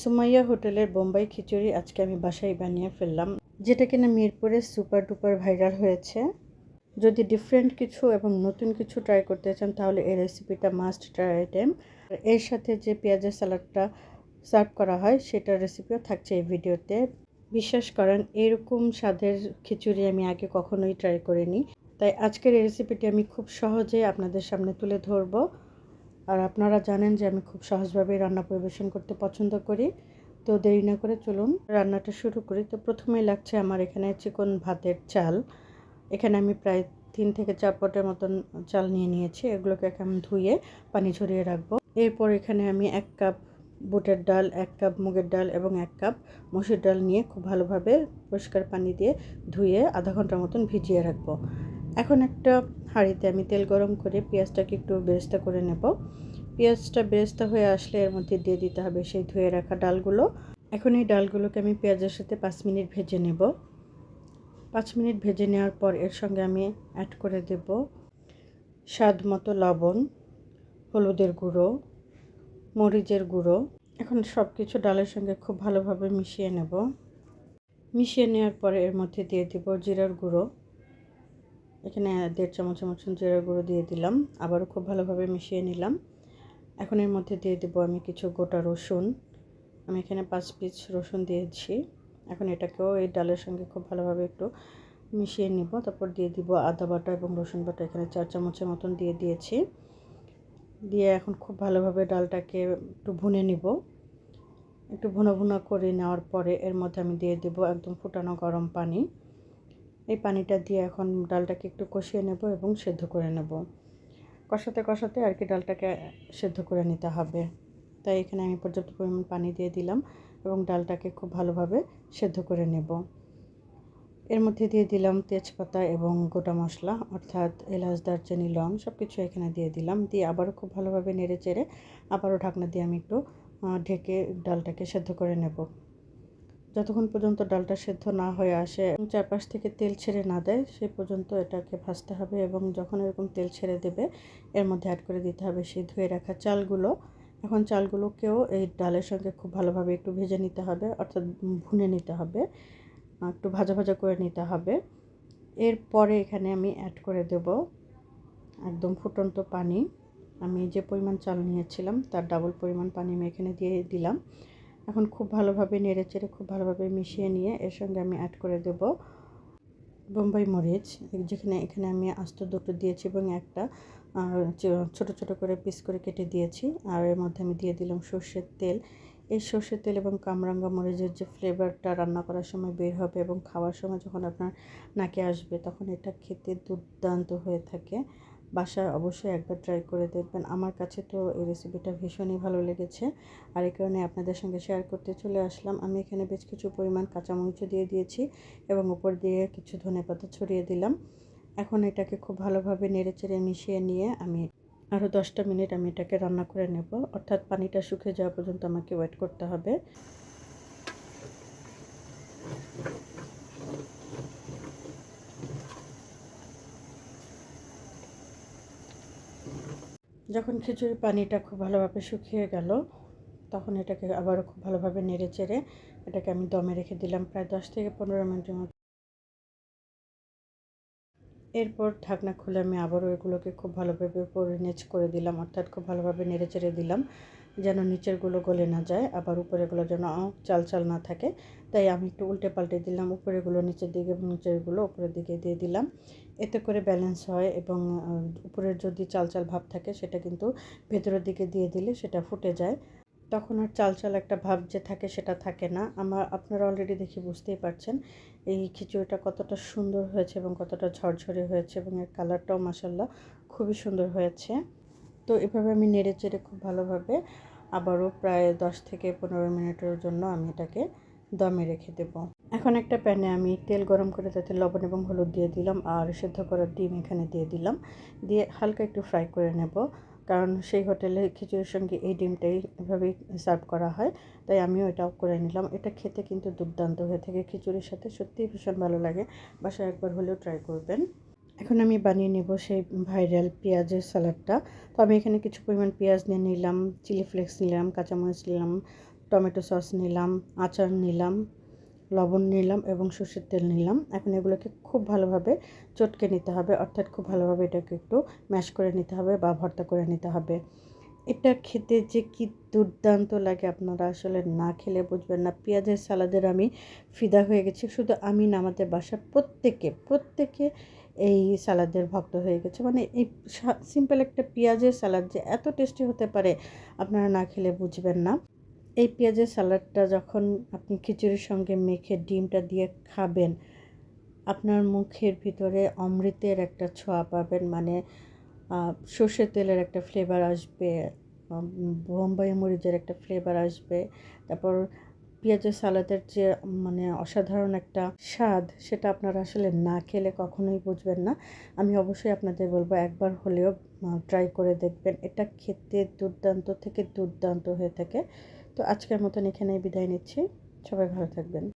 সুমাইয়া হোটেলের বোম্বাই খিচুড়ি আজকে আমি বাসায় বানিয়ে ফেললাম, যেটা কিনা মিরপুরে সুপার ডুপার ভাইরাল হয়েছে। যদি ডিফারেন্ট কিছু এবং নতুন কিছু ট্রাই করতে চান, তাহলে এই রেসিপিটা মাস্ট ট্রাই আইটেম এর সাথে যে পেঁয়াজের স্যালাডটা সার্ভ করা হয়, সেটার রেসিপিও থাকছে এই ভিডিওতে। বিশ্বাস করেন, এরকম স্বাদের খিচুড়ি আমি আগে কখনোই ট্রাই করিনি। তাই আজকের এই রেসিপিটি আমি খুব সহজে আপনাদের সামনে তুলে ধরবো। আর আপনারা জানেন যে আমি খুব সহজভাবে রান্না পরিবেশন করতে পছন্দ করি। তো দেরি না করে চলুন, রান্নাটা শুরু করি। তো প্রথমেই লাগছে আমার এখানে চিকন ভাতের চাল। এখানে আমি প্রায় তিন থেকে চার পটের মতন চাল নিয়ে নিয়েছি। এগুলোকে আমি ধুয়ে পানি ঝরিয়ে রাখব। এরপর এখানে আমি এক কাপ বুটের ডাল, এক কাপ মুগের ডাল এবং এক কাপ মসুর ডাল নিয়ে খুব ভালোভাবে পরিষ্কার পানি দিয়ে ধুয়ে আধা ঘণ্টার মতন ভিজিয়ে রাখব। এখন একটা হাঁড়িতে আমি তেল গরম করে পেঁয়াজটাকে একটু বেরেস্তা করে নেব। পেঁয়াজটা বেরেস্তা হয়ে আসলে এর মধ্যে দিয়ে দিতে হবে সেই ধুয়ে রাখা ডালগুলো। এখন এই ডালগুলোকে আমি পেঁয়াজের সাথে পাঁচ মিনিট ভেজে নেব। পাঁচ মিনিট ভেজে নেওয়ার পর এর সঙ্গে আমি অ্যাড করে দেব স্বাদ মতো লবণ, হলুদের গুঁড়ো, মরিচের গুঁড়ো। এখন সব কিছু ডালের সঙ্গে খুব ভালোভাবে মিশিয়ে নেব। মিশিয়ে নেওয়ার পরে এর মধ্যে দিয়ে দেব জিরার গুঁড়ো। এখানে দেড় চামচের মতন জিরার গুঁড়ো দিয়ে দিলাম। আবারও খুব ভালোভাবে মিশিয়ে নিলাম। এখন এর মধ্যে দিয়ে দেবো আমি কিছু গোটা রসুন। আমি এখানে পাঁচ পিস রসুন দিয়েছি। এখন এটাকেও এই ডালের সঙ্গে খুব ভালোভাবে একটু মিশিয়ে নিব। তারপর দিয়ে দিব আদা বাটা এবং রসুন বাটা। এখানে চার চামচের মতন দিয়ে দিয়েছি। দিয়ে এখন খুব ভালোভাবে ডালটাকে একটু ভুনে নিব। একটু ভুনা ভুনা করে নেওয়ার পরে এর মধ্যে আমি দিয়ে দেব একদম ফুটানো গরম পানি। এই পানিটা দিয়ে এখন ডালটাকে একটু কষিয়ে নেব এবং সেদ্ধ করে নেব। কষাতে কষাতে আর কি ডালটাকে সেদ্ধ করে নিতে হবে। তাই এখানে আমি পর্যাপ্ত পরিমাণ পানি দিয়ে দিলাম এবং ডালটাকে খুব ভালোভাবে সেদ্ধ করে নেব। এর মধ্যে দিয়ে দিলাম তেজপাতা এবং গোটা মশলা, অর্থাৎ এলাচ, দারচিনি, লং সব কিছু এখানে দিয়ে দিলাম। দিয়ে আবারও খুব ভালোভাবে নেড়ে চেড়ে আবারও ঢাকনা দিয়ে আমি একটু ঢেকে ডালটাকে সেদ্ধ করে নেব। যতক্ষণ পর্যন্ত ডালটা সেদ্ধ না হয়ে আসে এবং চারপাশ থেকে তেল ছেড়ে না দেয়, সে পর্যন্ত এটাকে ভাজতে হবে এবং যখন এরকম তেল ছেড়ে দেবে, এর মধ্যে অ্যাড করে দিতে হবে সেই ধুয়ে রাখা চালগুলো। এখন চালগুলোকেও এই ডালের সঙ্গে খুব ভালোভাবে একটু ভেজে নিতে হবে, অর্থাৎ ভুনে নিতে হবে একটু ভাজা ভাজা করে নিতে হবে। এরপরে এখানে আমি অ্যাড করে দেব একদম ফুটন্ত পানি। আমি যে পরিমাণ চাল নিয়েছিলাম, তার ডাবল পরিমাণ পানি আমি এখানে দিয়ে দিলাম। এখন খুব ভালোভাবে নেড়ে চেড়ে, খুব ভালোভাবে মিশিয়ে নিয়ে এর সঙ্গে আমি অ্যাড করে দেব বোম্বাই মরিচ। যেখানে, এখানে আমি আস্ত দুটো দিয়েছি এবং একটা ছোট ছোট করে পিস করে কেটে দিয়েছি। আর এর মধ্যে আমি দিয়ে দিলাম সর্ষের তেল। এই সর্ষের তেল এবং কামরাঙ্গা মরিচের যে ফ্লেভারটা রান্না করার সময় বের হবে এবং খাওয়ার সময় যখন আপনার নাকে আসবে, তখন এটা খেতে দুর্দান্ত হয়ে থাকে। বাসায় অবশ্যই একবার ট্রাই করে দেখবেন। আমার কাছে তো এই রেসিপিটা ভীষণই ভালো লেগেছে। আর এই কারণে আপনাদের সঙ্গে শেয়ার করতে চলে আসলাম। আমি এখানে বেশ কিছু পরিমাণ কাঁচামরিচও দিয়ে দিয়েছি এবং উপর দিয়ে কিছু ধনে পাতা ছড়িয়ে দিলাম। এখন এটাকে খুব ভালোভাবে নেড়ে চেড়ে মিশিয়ে নিয়ে আমি আরও দশটা মিনিট আমি এটাকে রান্না করে নেব। অর্থাৎ পানিটা শুকিয়ে যাওয়া পর্যন্ত আমাকে ওয়েট করতে হবে। যখন খিচুড়ির পানিটা খুব ভালোভাবে শুকিয়ে গেল, তখন এটাকে আবারও খুব ভালোভাবে নেড়ে চেড়ে এটাকে আমি দমে রেখে দিলাম প্রায় দশ থেকে পনেরো মিনিটের মতো। এরপর ঢাকনা খুলে আমি আবারও এগুলোকে খুব ভালোভাবে পরিণেজ করে দিলাম, অর্থাৎ খুব ভালোভাবে নেড়ে চেড়ে দিলাম। যেন নিচেরগুলো গলে না যায়, আবার উপরেগুলো যেন চাল চাল না থাকে। তাই আমি একটু উল্টে পাল্টে দিলাম উপরেগুলো নিচের দিকে নিচেরগুলো উপরের দিকে দিয়ে দিলাম। এতে করে ব্যালেন্স হয় এবং উপরের যদি চাল চাল ভাব থাকে, সেটা কিন্তু ভেতরের দিকে দিয়ে দিলে সেটা ফুটে যায়। তখন আর চাল চাল একটা ভাব যে থাকে, সেটা থাকে না। আমার, আপনারা অলরেডি দেখি বুঝতেই পারছেন, এই খিচুড়িটা কতটা সুন্দর হয়েছে এবং কতটা ঝরঝরে হয়েছে এবং এর কালারটাও মাসাল্লাহ খুবই সুন্দর হয়েছে। তো এভাবে আমি নেড়ে চেড়ে খুব ভালোভাবে আবারও প্রায় দশ থেকে পনেরো মিনিটের জন্য আমি এটাকে দমে রেখে দেব। এখন একটা প্যানে আমি তেল গরম করে তাতে লবণ এবং হলুদ দিয়ে দিলাম আর সেদ্ধ করার ডিম এখানে দিয়ে দিলাম। দিয়ে হালকা একটু ফ্রাই করে নেব কারণ সেই হোটেলে খিচুড়ির সঙ্গে এই ডিমটাই এভাবেই সার্ভ করা হয়, তাই আমিও এটাও করে নিলাম। এটা খেতে কিন্তু দুর্দান্ত হয়ে থাকে খিচুড়ির সাথে, সত্যিই ভীষণ ভালো লাগে। বাসায় একবার হলেও ট্রাই করবেন। এখন আমি বানিয়ে নেব সেই ভাইরাল পেঁয়াজের স্যালাডটা তো আমি এখানে কিছু পরিমাণ পেঁয়াজ নিয়ে নিলাম, চিলি ফ্লেক্স নিলাম, কাঁচামরিচ নিলাম, টমেটো সস নিলাম, আচার নিলাম, লবণ নিলাম এবং সর্ষের তেল নিলাম। এখন এগুলোকে খুব ভালোভাবে চটকে নিতে হবে, অর্থাৎ খুব ভালোভাবে এটাকে একটু ম্যাশ করে নিতে হবে বা ভর্তা করে নিতে হবে। এটা খেতে যে কি দুর্দান্ত লাগে আপনারা আসলে না খেলে বুঝবেন না। পেঁয়াজের সালাদের আমি ফিদা হয়ে গেছি। শুধু আমি না, আমাদের বাসার প্রত্যেকে প্রত্যেকে এই সালাদের ভক্ত হয়ে গেছে। মানে এই সিম্পল একটা পেঁয়াজের সালাদ যে এত টেস্টি হতে পারে, আপনারা না খেলে বুঝবেন না। এই পেঁয়াজের সালাডটা যখন আপনি খিচুড়ির সঙ্গে মেখে ডিমটা দিয়ে খাবেন, আপনার মুখের ভিতরে অমৃতের একটা ছোঁয়া পাবেন। মানে সর্ষের তেলের একটা ফ্লেভার আসবে বোম্বাই মরিচের একটা ফ্লেভার আসবে। তারপর পেঁয়াজের সালাদের যে মানে অসাধারণ একটা স্বাদ, সেটা আপনারা আসলে না খেলে কখনোই বুঝবেন না। আমি অবশ্যই আপনাদের বলব, একবার হলেও ট্রাই করে দেখবেন। এটা খেতে দুর্দান্ত থেকে দুর্দান্ত হয়ে থাকে। তো আজকের মতন এখানেই বিদায় নিচ্ছি। সবাই ভালো থাকবেন।